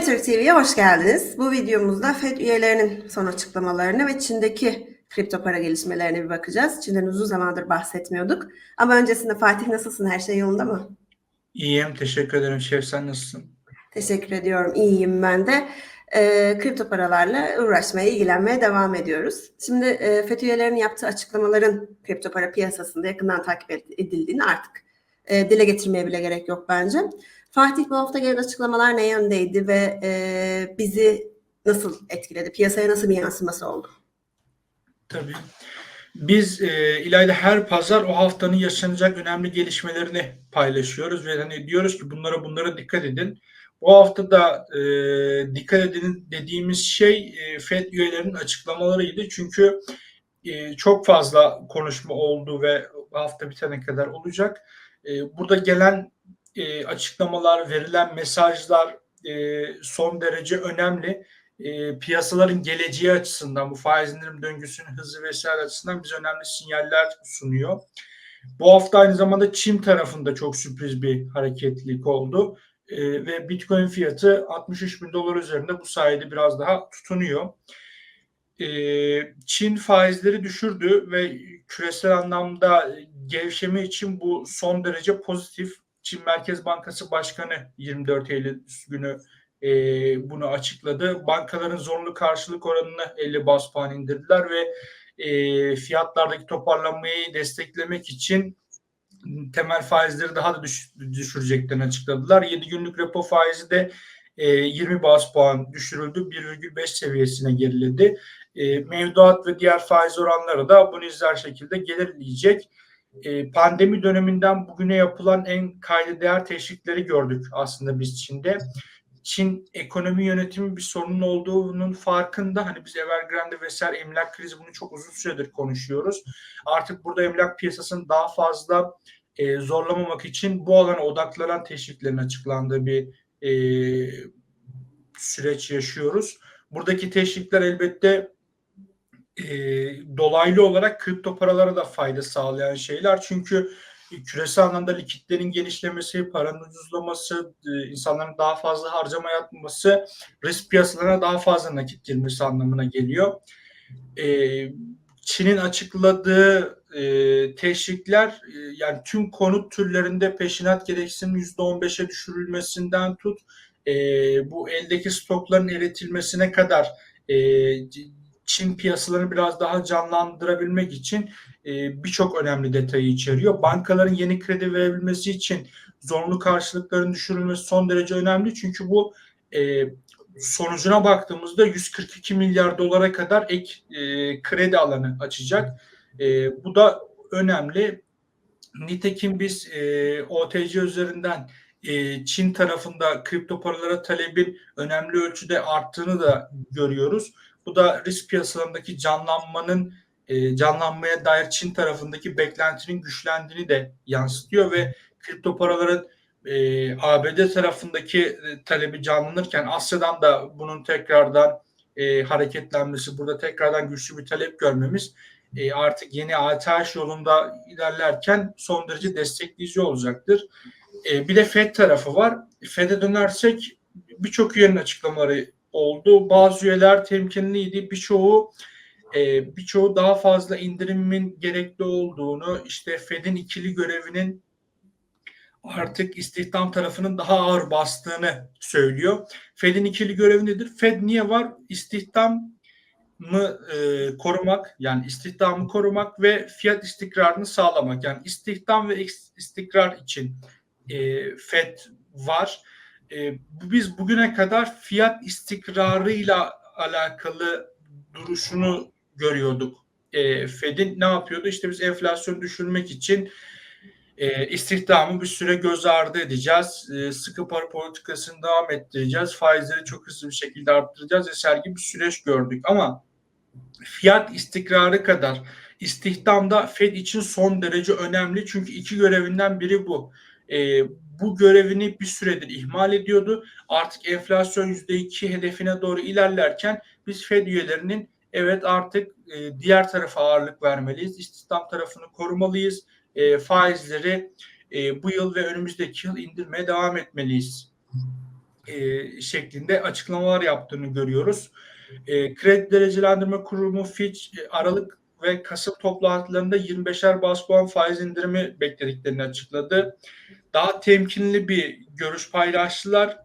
Türk TV'ye hoş geldiniz. Bu videomuzda FED üyelerinin son açıklamalarını ve Çin'deki kripto para gelişmelerine bir bakacağız. Çin'den uzun zamandır bahsetmiyorduk. Ama öncesinde Fatih nasılsın? Her şey yolunda mı? İyiyim, teşekkür ederim Şef. Sen nasılsın? Teşekkür ediyorum. İyiyim ben de. E, kripto paralarla uğraşmaya, ilgilenmeye devam ediyoruz. Şimdi e, FED üyelerinin yaptığı açıklamaların kripto para piyasasında yakından takip edildiğini artık e, dile getirmeye bile gerek yok bence. Fatih bu hafta gelen açıklamalar ne yöndeydi ve e, bizi nasıl etkiledi? Piyasaya nasıl bir yansıması oldu? Tabii. Biz e, İlayda her pazar o haftanın yaşanacak önemli gelişmelerini paylaşıyoruz ve hani diyoruz ki bunlara bunlara dikkat edin. Bu hafta da e, dikkat edin dediğimiz şey e, FED üyelerinin açıklamalarıydı. Çünkü e, çok fazla konuşma oldu ve hafta bitene kadar olacak. E, burada gelen e, açıklamalar, verilen mesajlar e, son derece önemli. E, piyasaların geleceği açısından, bu faiz indirim döngüsünün hızı vesaire açısından bize önemli sinyaller sunuyor. Bu hafta aynı zamanda Çin tarafında çok sürpriz bir hareketlilik oldu. E, ve Bitcoin fiyatı 63 bin dolar üzerinde bu sayede biraz daha tutunuyor. E, Çin faizleri düşürdü ve küresel anlamda gevşeme için bu son derece pozitif. Çin Merkez Bankası Başkanı 24 Eylül günü e, bunu açıkladı. Bankaların zorunlu karşılık oranını 50 bas puan indirdiler ve e, fiyatlardaki toparlanmayı desteklemek için temel faizleri daha da düş, düşüreceklerini açıkladılar. 7 günlük repo faizi de e, 20 bas puan düşürüldü. 1,5 seviyesine geriledi. E, mevduat ve diğer faiz oranları da bunu izler şekilde gerilecek. E, pandemi döneminden bugüne yapılan en kayda değer teşvikleri gördük aslında biz Çin'de. Çin ekonomi yönetimi bir sorunun olduğunun farkında. Hani biz Evergrande'de vesaire emlak krizi bunu çok uzun süredir konuşuyoruz. Artık burada emlak piyasasını daha fazla e, zorlamamak için bu alana odaklanan teşviklerin açıklandığı bir e, süreç yaşıyoruz. Buradaki teşvikler elbette e, dolaylı olarak kripto paralara da fayda sağlayan şeyler. Çünkü küresel anlamda likitlerin genişlemesi, paranın ucuzlaması, insanların daha fazla harcama yapması, risk piyasalarına daha fazla nakit girmesi anlamına geliyor. Çin'in açıkladığı teşvikler yani tüm konut türlerinde peşinat gereksinimi %15'e düşürülmesinden tut bu eldeki stokların eritilmesine kadar Çin piyasalarını biraz daha canlandırabilmek için e, birçok önemli detayı içeriyor. Bankaların yeni kredi verebilmesi için zorunlu karşılıkların düşürülmesi son derece önemli. Çünkü bu e, sonucuna baktığımızda 142 milyar dolara kadar ek e, kredi alanı açacak. E, bu da önemli. Nitekim biz e, OTC üzerinden e, Çin tarafında kripto paralara talebin önemli ölçüde arttığını da görüyoruz. Bu da risk piyasalarındaki canlanmanın e, canlanmaya dair Çin tarafındaki beklentinin güçlendiğini de yansıtıyor ve kripto paraların e, ABD tarafındaki e, talebi canlanırken Asya'dan da bunun tekrardan e, hareketlenmesi, burada tekrardan güçlü bir talep görmemiz e, artık yeni ATH yolunda ilerlerken son derece destekleyici olacaktır. E, bir de FED tarafı var. FED'e dönersek birçok üyenin açıklamaları oldu. Bazı üyeler temkinliydi. Birçoğu e, birçoğu daha fazla indirimin gerekli olduğunu, işte Fed'in ikili görevinin artık istihdam tarafının daha ağır bastığını söylüyor. Fed'in ikili görevi nedir? Fed niye var? İstihdam mı e, korumak yani istihdamı korumak ve fiyat istikrarını sağlamak yani istihdam ve istikrar için e, Fed var. E, biz bugüne kadar fiyat istikrarıyla alakalı duruşunu görüyorduk. E, Fed'in ne yapıyordu? İşte biz enflasyonu düşürmek için e, istihdamı bir süre göz ardı edeceğiz. E, sıkı para politikasını devam ettireceğiz. Faizleri çok hızlı bir şekilde arttıracağız vesaire gibi bir süreç gördük. Ama fiyat istikrarı kadar istihdam da Fed için son derece önemli. Çünkü iki görevinden biri bu. E, bu görevini bir süredir ihmal ediyordu. Artık enflasyon %2 hedefine doğru ilerlerken biz Fed üyelerinin evet artık e, diğer tarafa ağırlık vermeliyiz. İstihdam tarafını korumalıyız. E, faizleri e, bu yıl ve önümüzdeki yıl indirmeye devam etmeliyiz e, şeklinde açıklamalar yaptığını görüyoruz. E, Kredi Derecelendirme Kurumu Fitch e, Aralık ve Kasım toplantılarında 25'er bas puan faiz indirimi beklediklerini açıkladı. Daha temkinli bir görüş paylaştılar.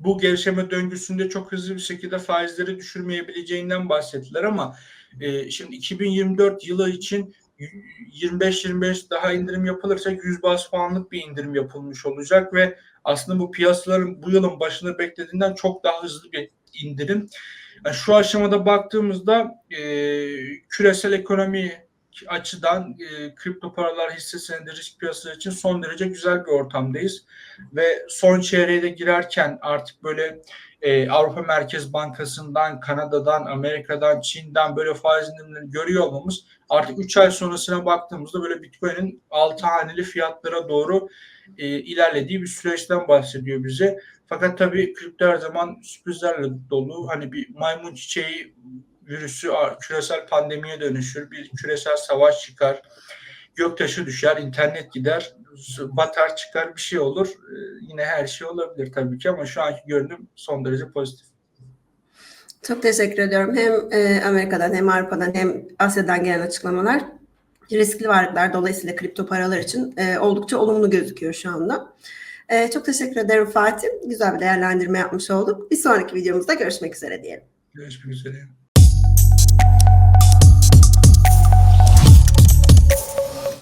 Bu gevşeme döngüsünde çok hızlı bir şekilde faizleri düşürmeyebileceğinden bahsettiler ama e, şimdi 2024 yılı için 25-25 daha indirim yapılırsa 100 bas puanlık bir indirim yapılmış olacak ve aslında bu piyasaların bu yılın başında beklediğinden çok daha hızlı bir indirim. Yani şu aşamada baktığımızda e, küresel ekonomi açıdan e, kripto paralar hisse senedi risk piyasası için son derece güzel bir ortamdayız ve son çeyreğe de girerken artık böyle e, Avrupa Merkez Bankası'ndan, Kanada'dan, Amerika'dan, Çin'den böyle faiz indirimlerini görüyor olmamız artık 3 ay sonrasına baktığımızda böyle Bitcoin'in 6 haneli fiyatlara doğru e, ilerlediği bir süreçten bahsediyor bize. Fakat tabii kripto her zaman sürprizlerle dolu. Hani bir maymun çiçeği virüsü küresel pandemiye dönüşür, bir küresel savaş çıkar, göktaşı düşer, internet gider, batar çıkar bir şey olur. Ee, yine her şey olabilir tabii ki ama şu anki görünüm son derece pozitif. Çok teşekkür ediyorum. Hem e, Amerika'dan hem Avrupa'dan hem Asya'dan gelen açıklamalar riskli varlıklar dolayısıyla kripto paralar için e, oldukça olumlu gözüküyor şu anda. E, çok teşekkür ederim Fatih. Güzel bir değerlendirme yapmış olduk. Bir sonraki videomuzda görüşmek üzere diyelim. Görüşmek üzere.